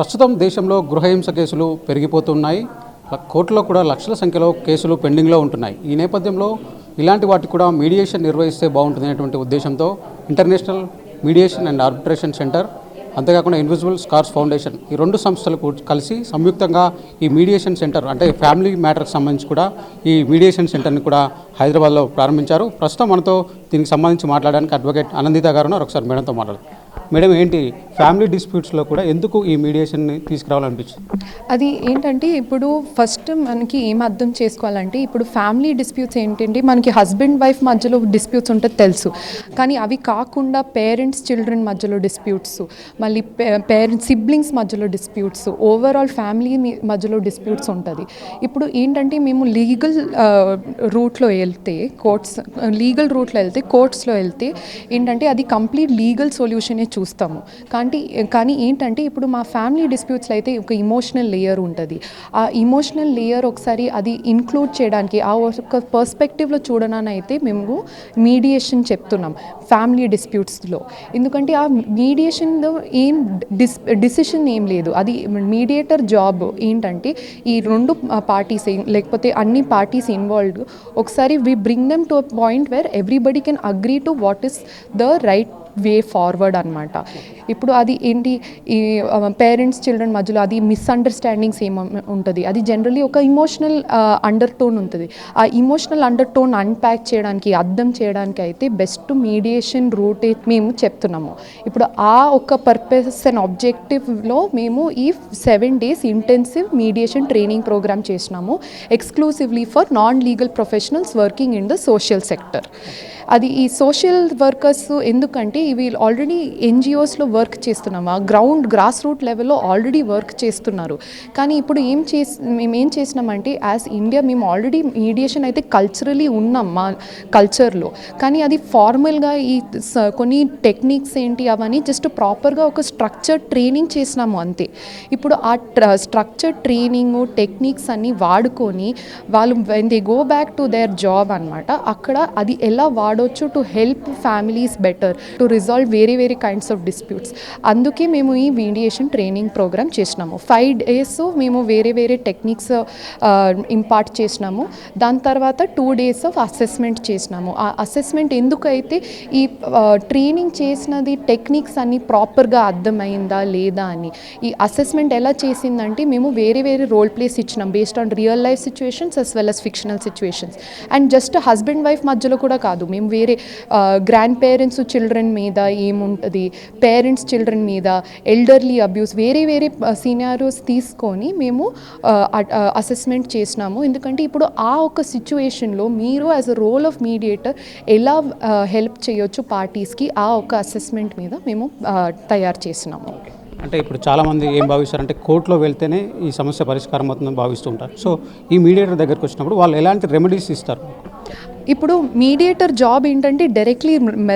ప్రస్తుతం దేశంలో గృహహింస కేసులు పెరిగిపోతున్నాయి. కోర్టులో కూడా లక్షల సంఖ్యలో కేసులు పెండింగ్లో ఉంటున్నాయి. ఈ నేపథ్యంలో ఇలాంటి వాటికి కూడా మీడియేషన్ నిర్వహిస్తే బాగుంటుందనేటువంటి ఉద్దేశంతో international mediation and arbitration centre అంతేకాకుండా ఇన్విజిబుల్ స్కార్స్ ఫౌండేషన్ ఈ రెండు సంస్థలు కలిసి సంయుక్తంగా ఈ మీడియేషన్ సెంటర్ అంటే ఫ్యామిలీ మ్యాటర్కి సంబంధించి కూడా ఈ మీడియేషన్ సెంటర్ని కూడా హైదరాబాద్లో ప్రారంభించారు. ప్రస్తుతం మనతో దీనికి సంబంధించి మాట్లాడడానికి అడ్వకేట్ ఆనందిత గారు ఒకసారి మేడంతో మాట్లాడదాం. మేడం ఏంటి ఫ్యామిలీ డిస్ప్యూట్స్లో కూడా ఎందుకు ఈ మీడియేషన్ని తీసుకురావాలనిపించింది? అది ఏంటంటే ఇప్పుడు ఫస్ట్ మనకి ఏం అర్థం చేసుకోవాలంటే ఇప్పుడు ఫ్యామిలీ డిస్ప్యూట్స్ ఏంటంటే మనకి హస్బెండ్ వైఫ్ మధ్యలో డిస్ప్యూట్స్ ఉంటే తెలుసు. కానీ అవి కాకుండా పేరెంట్స్ చిల్డ్రన్ మధ్యలో డిస్ప్యూట్స్ మళ్ళీ పేరెంట్స్ సిబ్లింగ్స్ మధ్యలో డిస్ప్యూట్స్ ఓవరాల్ ఫ్యామిలీ మధ్యలో డిస్ప్యూట్స్ ఉంటుంది. ఇప్పుడు ఏంటంటే మేము లీగల్ రూట్లో వెళ్తే కోర్ట్స్ లీగల్ రూట్లో వెళ్తే కోర్ట్స్లో వెళ్తే ఏంటంటే అది కంప్లీట్ లీగల్ సొల్యూషనే చూస్తాము. కానీ కానీ ఏంటంటే ఇప్పుడు మా ఫ్యామిలీ డిస్ప్యూట్స్లో అయితే ఒక ఇమోషనల్ లేయర్ ఉంటుంది. ఆ ఇమోషనల్ లేయర్ ఒకసారి అది ఇన్క్లూడ్ చేయడానికి ఆ ఒక పర్స్పెక్టివ్లో చూడడానైతే అయితే మేము మీడియేషన్ చెప్తున్నాం ఫ్యామిలీ డిస్ప్యూట్స్లో ఎందుకంటే ఆ మీడియేషన్లో ఏం డిస్ డిసిషన్ ఏం లేదు. అది మీడియేటర్ జాబ్ ఏంటంటే ఈ రెండు పార్టీస్ లేకపోతే అన్ని పార్టీస్ ఇన్వాల్వ్డ్ ఒకసారి we bring them to a point where everybody can agree to what is the right way forward అనమాట ఇప్పుడు అది ఏంటి? ఈ పేరెంట్స్ చిల్డ్రన్ మధ్యలో అది మిస్అండర్స్టాండింగ్స్ ఏమో ఉంటుంది. అది జనరలీ ఒక ఇమోషనల్ అండర్ టోన్ ఉంటుంది. ఆ ఇమోషనల్ అండర్ టోన్ అన్ప్యాక్ చేయడానికి అర్థం చేయడానికి అయితే బెస్ట్ మీడియేషన్ రూట్ మేము చెప్తున్నాము. ఇప్పుడు ఆ ఒక పర్పస్ అండ్ ఆబ్జెక్టివ్లో మేము ఈ seven days intensive mediation training programme చేసినాము. Exclusively for non legal professionals working in the social sector. అది ఈ సోషల్ వర్కర్స్ ఎందుకంటే ఇవి ఆల్రెడీ ఎన్జిఓస్లో వర్క్ చేస్తున్నామా ఆ గ్రౌండ్ గ్రాస్ రూట్ లెవెల్లో ఆల్రెడీ వర్క్ చేస్తున్నారు. కానీ ఇప్పుడు ఏం చేసి మేము ఏం చేసినామంటే యాజ్ ఇండియా మేము ఆల్రెడీ మీడియేషన్ అయితే కల్చరలీ ఉన్నాం మా కల్చర్లో కానీ అది ఫార్మల్గా ఈ కొన్ని టెక్నిక్స్ ఏంటి అవన్నీ జస్ట్ ప్రాపర్గా ఒక స్ట్రక్చర్ ట్రైనింగ్ చేసినాము అంతే. ఇప్పుడు ఆ స్ట్రక్చర్ ట్రైనింగ్ టెక్నిక్స్ అన్నీ వాడుకొని వాళ్ళు when they go back to their job అనమాట అక్కడ అది ఎలా వాడొచ్చు to help families better to resolve వేరే వేరే కైండ్స్ ఆఫ్ డిస్ప్యూట్స్ అందుకే మేము ఈ మీడియేషన్ ట్రైనింగ్ ప్రోగ్రామ్ చేసినాము. ఫైవ్ డేస్ మేము వేరే వేరే టెక్నిక్స్ ఇంపార్ట్ చేసినాము. దాని తర్వాత టూ డేస్ ఆఫ్ అసెస్మెంట్ చేసినాము. ఆ అసెస్మెంట్ ఎందుకైతే ఈ uh, ట్రైనింగ్ చేసినది టెక్నిక్స్ అన్ని ప్రాపర్గా అర్థమైందా లేదా అని ఈ అసెస్మెంట్ ఎలా చేసిందంటే మేము వేరే వేరే రోల్ ప్లేస్ ఇచ్చినాం based on real life situations as well as fictional situations and just husband wife మధ్యలో కూడా కాదు. మేము వేరే గ్రాండ్ పేరెంట్స్ చిల్డ్రన్ మీద ఏముంటుంది? పేరెంట్స్ చిల్డ్రన్ మీద ఎల్డర్లీ అబ్యూస్ వేరే వేరే సీనియర్స్ తీసుకొని మేము అసెస్మెంట్ చేసినాము. ఎందుకంటే ఇప్పుడు ఆ ఒక సిచ్యువేషన్లో మీరు as a role of mediator ఎలా హెల్ప్ చేయొచ్చు పార్టీస్కి ఆ ఒక అసెస్మెంట్ మీద మేము తయారు చేసినాము. అంటే ఇప్పుడు చాలామంది ఏం భావిస్తారంటే కోర్టులో వెళ్తేనే ఈ సమస్య పరిష్కారం అవుతుందని భావిస్తుంటారు. సో ఈ మీడియేటర్ దగ్గరకు వచ్చినప్పుడు వాళ్ళు ఎలాంటి రెమెడీస్ ఇస్తారు? ఇప్పుడు మీడియేటర్ జాబ్ ఏంటంటే డైరెక్ట్లీ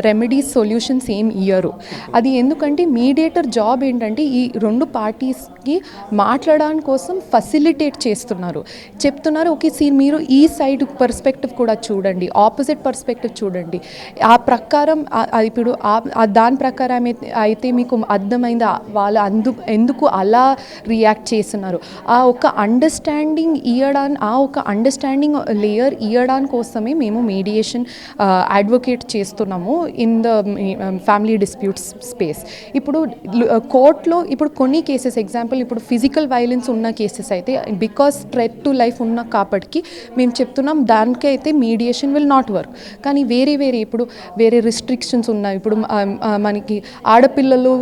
రెమెడీస్ సొల్యూషన్స్ ఏం ఇయ్యరు అది ఎందుకంటే మీడియేటర్ జాబ్ ఏంటంటే ఈ రెండు పార్టీస్కి మాట్లాడడానికి కోసం ఫసిలిటేట్ చేస్తున్నారు. చెప్తున్నారు ఓకే సీ మీరు ఈ సైడ్ పర్స్పెక్టివ్ కూడా చూడండి ఆపోజిట్ పర్స్పెక్టివ్ చూడండి. ఆ ప్రకారం ఇప్పుడు దాని ప్రకారం అయితే- అయితే మీకు అర్థమైంది? వాళ్ళు అందు ఎందుకు అలా రియాక్ట్ చేస్తున్నారు? ఆ ఒక అండర్స్టాండింగ్ ఇవ్వడానికి ఆ ఒక అండర్స్టాండింగ్ లేయర్ ఇవ్వడానికి కోసమే మేము మీడియేషన్ అడ్వకేట్ uh, చేస్తున్నాము in the family disputes space ఇప్పుడు కోర్టులో uh, ఇప్పుడు కొన్ని కేసెస్ ఎగ్జాంపుల్ ఇప్పుడు ఫిజికల్ వైలెన్స్ ఉన్న కేసెస్ అయితే బికాస్ థ్రెట్ టు లైఫ్ ఉన్న కాబట్టి మేము చెప్తున్నాం దానికి అయితే మీడియేషన్ విల్ నాట్ వర్క్ కానీ వేరే వేరే ఇప్పుడు వేరే రిస్ట్రిక్షన్స్ ఉన్నాయి. ఇప్పుడు మనకి ఆడపిల్లలు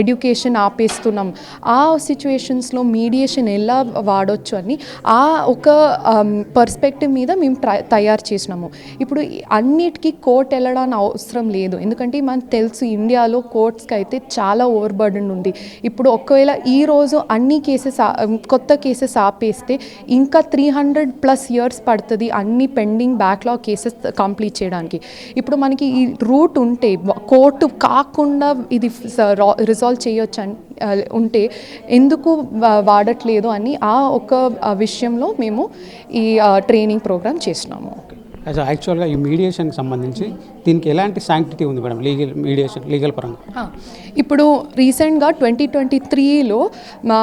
ఎడ్యుకేషన్ ఆపేస్తున్నాం. ఆ సిచ్యువేషన్స్లో మీడియేషన్ ఎలా వాడొచ్చు అని ఆ ఒక um, పర్స్పెక్టివ్ మీద మేము ట్రై తయారు చేసినాము. ఇప్పుడు అన్నిటికీ కోర్ట్ వెళ్ళడానికి అవసరం లేదు. ఎందుకంటే మనకు తెలుసు ఇండియాలో కోర్ట్స్కి అయితే చాలా ఓవర్ బర్డన్ ఉంది. ఇప్పుడు ఒకవేళ ఈ రోజు అన్ని కేసెస్ కొత్త కేసెస్ ఆపేస్తే ఇంకా త్రీ హండ్రెడ్ ప్లస్ ఇయర్స్ పడుతుంది అన్ని పెండింగ్ బ్యాక్లాగ్ కేసెస్ కంప్లీట్ చేయడానికి. ఇప్పుడు మనకి ఈ రూట్ ఉంటే కోర్టు కాకుండా ఇది రిజాల్వ్ చేయొచ్చు అని ఉంటే ఎందుకు వాడట్లేదు అని ఆ ఒక విషయంలో మేము ఈ ట్రైనింగ్ ప్రోగ్రామ్ చేసినాము యాక్చువల్గా ఈ మీడియేషన్కి సంబంధించి దీనికి ఎలాంటి శాంక్టిటీ ఉంది మేడం? లీగల్ మీడియేషన్ లీగల్ పరంగా. ఇప్పుడు రీసెంట్గా ట్వంటీ ట్వంటీ త్రీలో మా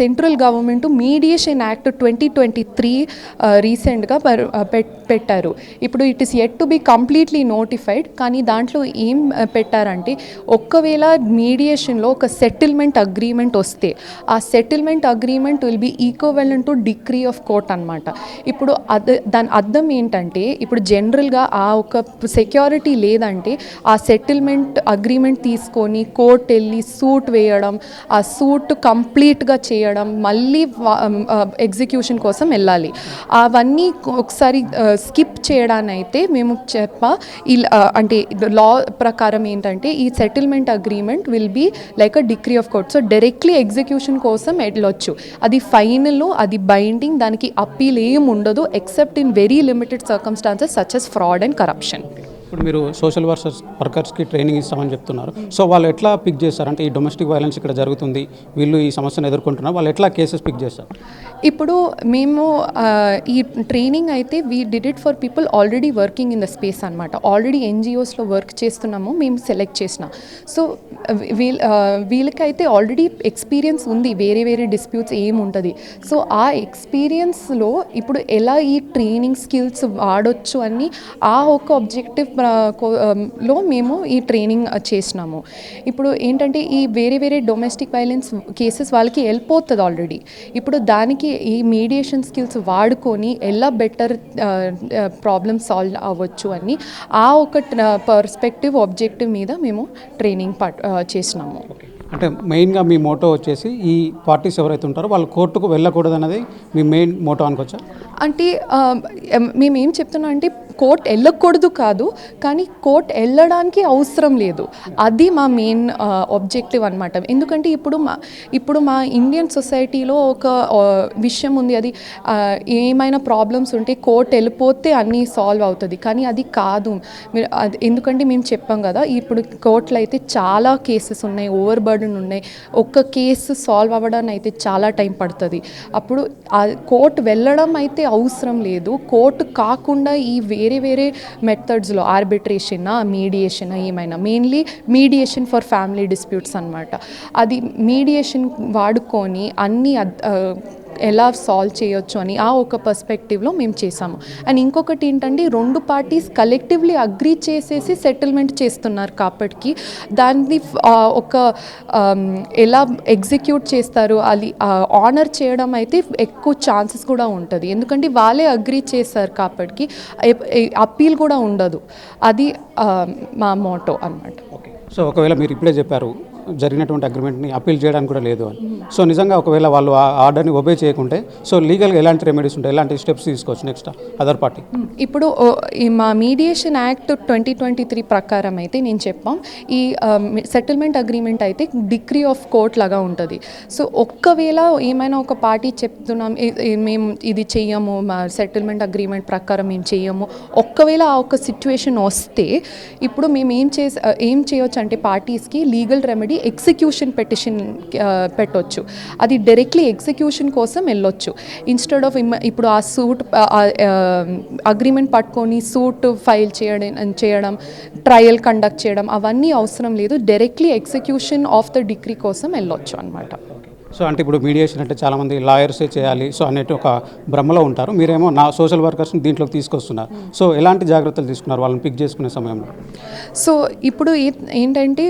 central government mediation act twenty twenty three రీసెంట్గా పెట్టారు. ఇప్పుడు it is yet to be completely notified కానీ దాంట్లో ఏం పెట్టారంటే ఒక్కవేళ మీడియేషన్లో ఒక సెటిల్మెంట్ అగ్రిమెంట్ వస్తే ఆ settlement agreement will be equivalent to decree of court అనమాట ఇప్పుడు అద దాని అర్థం ఏంటంటే ఇప్పుడు జనరల్గా ఆ ఒక సెక్యూరిటీ లేదంటే ఆ సెటిల్మెంట్ అగ్రిమెంట్ తీసుకొని కోర్ట్ వెళ్ళి సూట్ వేయడం ఆ సూట్ కంప్లీట్గా చేయడం మళ్ళీ ఎగ్జిక్యూషన్ కోసం వెళ్ళాలి. అవన్నీ ఒకసారి స్కిప్ చేయడానైతే మేము చెప్ప ఇలా అంటే లా ప్రకారం ఏంటంటే ఈ settlement agreement will be like a decree of court. So directly execution కోసం వెళ్ళొచ్చు. అది ఫైనల్ అది బైండింగ్ దానికి అప్పీల్ ఏం ఉండదు except in very limited circumstances such as fraud and corruption. ఇప్పుడు మీరు సోషల్ వర్కర్స్ వర్కర్స్కి ట్రైనింగ్ ఇస్తామని చెప్తున్నారు. సో వాళ్ళు ఎట్లా పిక్ చేస్తారు అంటే ఈ డొమెస్టిక్ వైలెన్స్ ఇక్కడ జరుగుతుంది. వీళ్ళు ఈ సమస్యను ఎదుర్కొంటున్నారు. వాళ్ళు ఎట్లా కేసెస్ పిక్ చేస్తారు ఇప్పుడు మేము ఈ ట్రైనింగ్ అయితే we did it for people already working in the space అనమాట ఆల్రెడీ ఎన్జిఓస్లో వర్క్ చేస్తున్నాము. మేము సెలెక్ట్ చేసిన. సో వీళ్ళ వీళ్ళకైతే ఆల్రెడీ ఎక్స్పీరియన్స్ ఉంది. వేరే వేరే డిస్ప్యూట్స్ ఏముంటుంది సో ఆ ఎక్స్పీరియన్స్లో ఇప్పుడు ఎలా ఈ ట్రైనింగ్ స్కిల్స్ వాడొచ్చు అని ఆ ఒక ఆబ్జెక్టివ్ లో మేము ఈ ట్రైనింగ్ చేసినాము. ఇప్పుడు ఏంటంటే ఈ వేరే వేరే డొమెస్టిక్ వైలెన్స్ కేసెస్ వాళ్ళకి వెళ్ళిపోతుంది ఆల్రెడీ. ఇప్పుడు దానికి ఈ మీడియేషన్ స్కిల్స్ వాడుకొని ఎలా బెటర్ ప్రాబ్లమ్ సాల్వ్ అవ్వచ్చు అని ఆ ఒక పర్స్పెక్టివ్ ఆబ్జెక్టివ్ మీద మేము ట్రైనింగ్ పాట్ చేసినాము. అంటే మెయిన్గా మీ మోటో వచ్చేసి ఈ పార్టీస్ ఎవరైతే ఉంటారో వాళ్ళు కోర్టుకు వెళ్ళకూడదు అనేది మీ మెయిన్ మోటో అనుకోవచ్చా? అంటే మేము ఏం చెప్తున్నాం అంటే కోర్ట్ వెళ్ళకూడదు కాదు కానీ కోర్ట్ వెళ్ళడానికి అవసరం లేదు. అది మా మెయిన్ ఆబ్జెక్టివ్ అనమాట ఎందుకంటే ఇప్పుడు మా ఇప్పుడు మా ఇండియన్ సొసైటీలో ఒక విషయం ఉంది. అది ఏమైనా ప్రాబ్లమ్స్ ఉంటే కోర్ట్ వెళ్ళిపోతే అన్నీ సాల్వ్ అవుతుంది. కానీ అది కాదు. మీరు అది ఎందుకంటే మేము చెప్పాం కదా ఇప్పుడు కోర్టులో అయితే చాలా కేసెస్ ఉన్నాయి. ఓవర్ బర్డన్ ఉన్నాయి. ఒక్క కేసు సాల్వ్ అవ్వడానికి అయితే చాలా టైం పడుతుంది. అప్పుడు కోర్టు వెళ్ళడం అయితే అవసరం లేదు. కోర్టు కాకుండా ఈ వేరే వేరే మెథడ్స్లో ఆర్బిట్రేషన్ మీడియేషన్ ఏమైనా mainly mediation for family disputes అనమాట అది మీడియేషన్ వాడుకొని అన్ని ఎలా సాల్వ్ చేయొచ్చు అని ఆ ఒక పర్స్పెక్టివ్లో మేము చేసాము అండ్ ఇంకొకటి ఏంటంటే రెండు పార్టీస్ కలెక్టివ్లీ అగ్రీ చేసేసి సెటిల్మెంట్ చేస్తున్నారు కాబట్టి దాన్ని ఒక ఎలా ఎగ్జిక్యూట్ చేస్తారు అది ఆనర్ చేయడం అయితే ఎక్కువ ఛాన్సెస్ కూడా ఉంటుంది. ఎందుకంటే వాళ్ళే అగ్రీ చేస్తారు కాబట్టి అప్పీల్ కూడా ఉండదు. అది మా మోటో అన్నమాట. ఓకే సో ఒకవేళ మీరు ఇప్పుడే చెప్పారు జరిగినటువంటి అగ్రిమెంట్ని అప్పీల్ చేయడానికి కూడా లేదు అని. సో నిజంగా ఒకవేళ వాళ్ళు ఆ ఆర్డర్ని ఒబే చేయకుంటే సో లీగల్గా ఎలాంటి రెమెడీస్ ఉంటాయి? ఎలాంటి స్టెప్స్ తీసుకోవచ్చు నెక్స్ట్ అదర్ పార్టీ ఇప్పుడు ఈ మా mediation act twenty twenty three ప్రకారం అయితే నేను చెప్పాం. ఈ సెటిల్మెంట్ అగ్రిమెంట్ అయితే డిగ్రీ ఆఫ్ కోర్ట్ లాగా ఉంటుంది. సో ఒక్కవేళ ఏమైనా ఒక పార్టీ చెప్తున్నాం మేము ఇది చెయ్యము మా సెటిల్మెంట్ అగ్రిమెంట్ ప్రకారం మేము చెయ్యము ఒక్కవేళ ఆ ఒక సిచ్యువేషన్ వస్తే ఇప్పుడు మేము ఏం చేసి ఏం చేయొచ్చు అంటే పార్టీస్కి లీగల్ రెమెడీ ఎగ్జిక్యూషన్ పెటిషన్ పెట్టొచ్చు. అది డైరెక్ట్లీ ఎగ్జిక్యూషన్ కోసం వెళ్ళొచ్చు. ఇన్స్టెడ్ ఆఫ్ ఇప్పుడు ఆ సూట్ అగ్రిమెంట్ పట్టుకొని సూట్ ఫైల్ చేయడం చేయడం ట్రయల్ కండక్ట్ చేయడం అవన్నీ అవసరం లేదు. Directly execution of the decree కోసం వెళ్ళొచ్చు అనమాట సో అంటే ఇప్పుడు మీడియేషన్ అంటే చాలామంది లాయర్సే చేయాలి. సో అనేటి ఒక భ్రమలో ఉంటారు. మీరేమో నా సోషల్ వర్కర్స్ని దీంట్లోకి తీసుకొస్తున్నారు. సో ఎలాంటి జాగ్రత్తలు తీసుకున్నారు? వాళ్ళని పిక్ చేసుకునే సమయంలో. సో ఇప్పుడు ఏంటంటే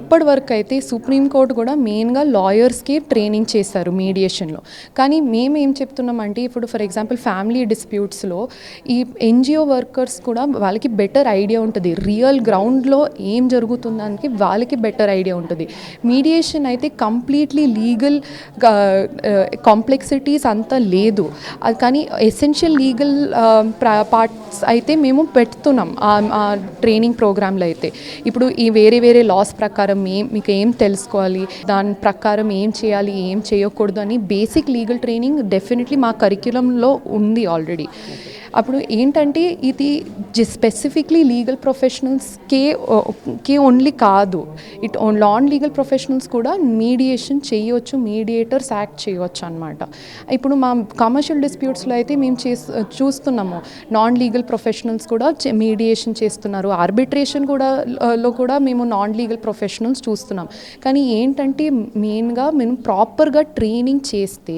ఇప్పటి వరకు అయితే సుప్రీంకోర్టు కూడా మెయిన్గా లాయర్స్కి ట్రైనింగ్ చేశారు మీడియేషన్లో కానీ మేము ఏం చెప్తున్నామంటే ఇప్పుడు ఫర్ ఎగ్జాంపుల్ ఫ్యామిలీ డిస్ప్యూట్స్లో ఈ ఎన్జిఓ వర్కర్స్ కూడా వాళ్ళకి బెటర్ ఐడియా ఉంటుంది. రియల్ గ్రౌండ్లో ఏం జరుగుతుందానికి వాళ్ళకి బెటర్ ఐడియా ఉంటుంది. మీడియేషన్ అయితే completely legal complexities uh, uh, అంతా లేదు. కానీ ఎసెన్షియల్ లీగల్ పార్ట్స్ అయితే మేము పెడుతున్నాం ఆ- ఆ ట్రైనింగ్ ప్రోగ్రాంలో అయితే. ఇప్పుడు ఈ వేరే వేరే లాస్ ప్రకారం ఏం మీకు ఏం తెలుసుకోవాలి దాని ప్రకారం ఏం చేయాలి ఏం చేయకూడదు అని బేసిక్ లీగల్ ట్రైనింగ్ డెఫినెట్లీ మా కరిక్యులంలో ఉంది ఆల్రెడీ అప్పుడు ఏంటంటే ఇది స్పెసిఫిక్లీ లీగల్ ప్రొఫెషనల్స్కే కే ఓన్లీ కాదు. ఇట్ నాన్ లీగల్ ప్రొఫెషనల్స్ కూడా మీడియేషన్ చేయొచ్చు మీడియేటర్స్ యాక్ట్ చేయొచ్చు అనమాట ఇప్పుడు మా కమర్షియల్ డిస్ప్యూట్స్లో అయితే మేము చే చూస్తున్నాము. నాన్ లీగల్ ప్రొఫెషనల్స్ కూడా మీడియేషన్ చేస్తున్నారు. ఆర్బిట్రేషన్ కూడా లో కూడా మేము నాన్ లీగల్ ప్రొఫెషనల్స్ చూస్తున్నాం. కానీ ఏంటంటే మెయిన్గా మేము ప్రాపర్గా ట్రైనింగ్ చేస్తే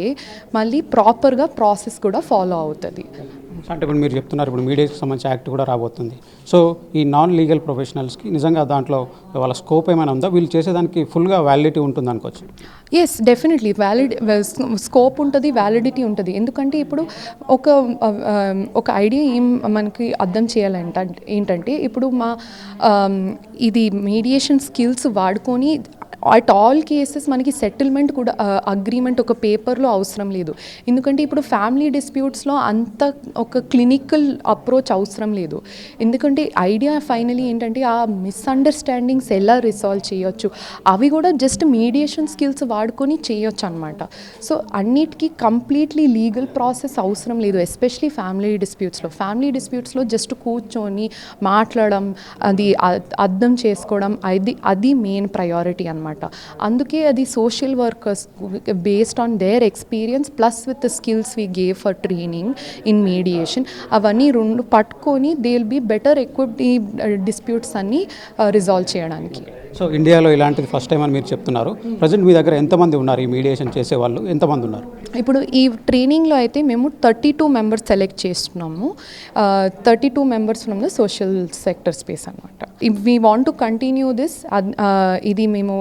మళ్ళీ ప్రాపర్గా ప్రాసెస్ కూడా ఫాలో అవుతుంది. అంటే ఇప్పుడు మీరు చెప్తున్నారు ఇప్పుడు మీడియాకి సంబంధించి యాక్ట్ కూడా రాబోతుంది. సో ఈ నాన్ లీగల్ ప్రొఫెషనల్స్కి నిజంగా దాంట్లో వాళ్ళ స్కోప్ ఏమైనా ఉందా? వీళ్ళు చేసేదానికి ఫుల్గా వ్యాలిడిటీ ఉంటుంది అనుకోవచ్చు. ఎస్ డెఫినెట్లీ వ్యాలిడ్ స్కోప్ ఉంటుంది వ్యాలిడిటీ ఉంటుంది. ఎందుకంటే ఇప్పుడు ఒక um, ఒక ఐడియా ఏం మనకి అర్థం చేయాలంట ఏంటంటే ఇప్పుడు మా um, ఇది మీడియేషన్ స్కిల్స్ వాడుకొని అట్ ఆల్ కేసెస్ మనకి సెటిల్మెంట్ కూడా అగ్రిమెంట్ ఒక పేపర్లో అవసరం లేదు. ఎందుకంటే ఇప్పుడు ఫ్యామిలీ డిస్ప్యూట్స్లో అంత ఒక క్లినికల్ అప్రోచ్ అవసరం లేదు. ఎందుకంటే ఐడియా ఫైనలీ ఏంటంటే ఆ మిస్అండర్స్టాండింగ్స్ ఎలా రిసాల్వ్ చేయొచ్చు? అవి కూడా జస్ట్ మీడియేషన్ స్కిల్స్ వాడుకొని చేయొచ్చు అనమాట సో అన్నిటికీ కంప్లీట్లీ లీగల్ ప్రాసెస్ అవసరం లేదు ఎస్పెషలీ ఫ్యామిలీ డిస్ప్యూట్స్లో ఫ్యామిలీ డిస్ప్యూట్స్లో జస్ట్ కూర్చొని మాట్లాడడం అది అర్థం చేసుకోవడం అది అది మెయిన్ ప్రయారిటీ అనమాట అందుకే అది social workers based on their experience plus with the skills we gave for training in mediation అవన్నీ రెండు పట్టుకొని they will be better equipped ఈ డిస్ప్యూట్స్ అన్నీ రిజాల్వ్ చేయడానికి. సో ఇండియాలో ఇలాంటిది ఫస్ట్ టైం అని మీరు చెప్తున్నారు. ప్రజెంట్ మీ దగ్గర ఎంతమంది ఉన్నారు? ఈ మీడియేషన్ చేసే వాళ్ళు ఎంతమంది ఉన్నారు? ఇప్పుడు ఈ ట్రైనింగ్లో అయితే మేము థర్టీ టూ మెంబర్స్ సెలెక్ట్ చేస్తున్నాము thirty two members from the social sector space అనమాట we want to continue this ఇది మేము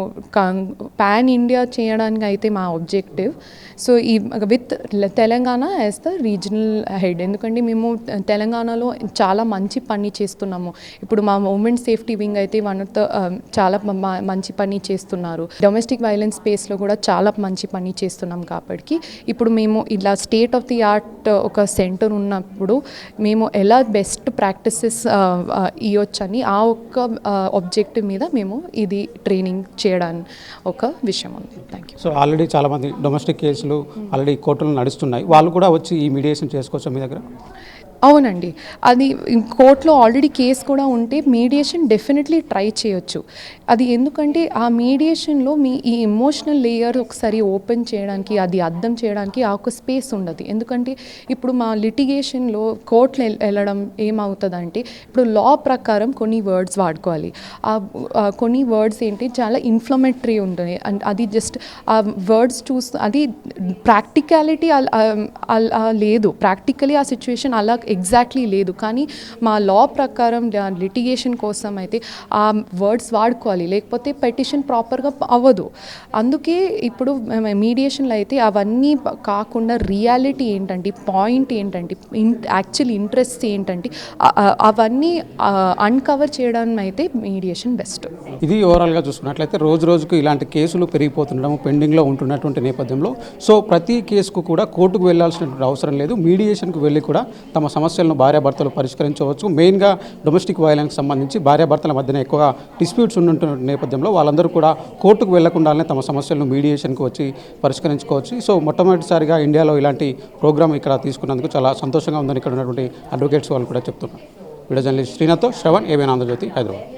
పాన్ ఇండియా చేయడానికి అయితే మా ఆబ్జెక్టివ్ సో ఈ with Telangana as the regional head ఎందుకంటే మేము తెలంగాణలో చాలా మంచి పని చేస్తున్నాము. ఇప్పుడు మా ఉమెన్ సేఫ్టీ వింగ్ అయితే వన్ ఆఫ్ ద చాలా మంచి పని చేస్తున్నారు. డొమెస్టిక్ వైలెన్స్ స్పేస్లో కూడా చాలా మంచి పని చేస్తున్నాం కాబట్టి ఇప్పుడు మేము ఇలా స్టేట్ ఆఫ్ ది ఆర్ట్ ఒక సెంటర్ ఉన్నప్పుడు మేము ఎలా బెస్ట్ ప్రాక్టీసెస్ ఇవ్వచ్చని ఆ ఒక్క ఆబ్జెక్టివ్ మీద మేము ఇది ట్రైనింగ్ చేయడానికి ఒక విషయం ఉంది. థ్యాంక్ యూ సో ఆల్రెడీ చాలామంది డొమెస్టిక్ కేసులు ఆల్రెడీ కోర్టులు నడుస్తున్నాయి. వాళ్ళు కూడా వచ్చి ఈ మీడియేషన్ చేసుకోవచ్చు మీ దగ్గర? అవునండి. అది కోర్టులో ఆల్రెడీ కేసు కూడా ఉంటే మీడియేషన్ డెఫినెట్లీ ట్రై చేయొచ్చు. అది ఎందుకంటే ఆ మీడియేషన్లో మీ ఈ ఎమోషనల్ లేయర్ ఒకసారి ఓపెన్ చేయడానికి అది అర్థం చేయడానికి ఆ ఒక స్పేస్ ఉండదు. ఎందుకంటే ఇప్పుడు మా లిటిగేషన్లో కోర్టులు వెళ్ళడం ఏమవుతుందంటే ఇప్పుడు లా ప్రకారం కొన్ని వర్డ్స్ వాడుకోవాలి. ఆ కొన్ని వర్డ్స్ ఏంటి చాలా ఇన్ఫ్లమేటరీ ఉంటుంది. అండ్ అది జస్ట్ ఆ వర్డ్స్ చూస్తూ అది ప్రాక్టికాలిటీ అలా లేదు. ప్రాక్టికలీ ఆ సిచ్యువేషన్ అలా ఎగ్జాక్ట్లీ లేదు. కానీ మా లా ప్రకారం లిటిగేషన్ కోసం అయితే ఆ వర్డ్స్ వాడుకోవాలి. లేకపోతే పెటిషన్ ప్రాపర్గా అవ్వదు. అందుకే ఇప్పుడు మీడియేషన్లో అయితే అవన్నీ కాకుండా రియాలిటీ ఏంటంటే పాయింట్ ఏంటంటే యాక్చువల్ ఇంట్రెస్ట్ ఏంటంటే అవన్నీ అన్కవర్ చేయడం అయితే మీడియేషన్ బెస్ట్. ఇది ఓవరాల్గా చూసుకున్నట్లయితే రోజు రోజుకు ఇలాంటి కేసులు పెరిగిపోతుండడం పెండింగ్లో ఉంటున్నటువంటి నేపథ్యంలో. సో ప్రతి కేసుకు కూడా కోర్టుకు వెళ్ళాల్సినటువంటి అవసరం లేదు. మీడియేషన్కు వెళ్ళి కూడా తమ సమస్యలను భార్యాభర్తలు పరిష్కరించవచ్చు. మెయిన్గా డొమెస్టిక్ వైలెన్స్ సంబంధించి భార్యాభర్తల మధ్యన ఎక్కువగా డిస్ప్యూట్స్ ఉంటున్న నేపథ్యంలో వాళ్ళందరూ కూడా కోర్టుకు వెళ్ళకుండానే తమ సమస్యలను మీడియేషన్కి వచ్చి పరిష్కరించుకోవచ్చు. సో మొట్టమొదటిసారిగా ఇండియాలో ఇలాంటి ప్రోగ్రామ్ ఇక్కడ తీసుకున్నందుకు చాలా సంతోషంగా ఉందని ఇక్కడ ఉన్నటువంటి అడ్వకేట్స్ వాళ్ళు కూడా చెప్తున్నారు. Video journalist Srinath Shravan ABN Andhrajyothi Hyderabad.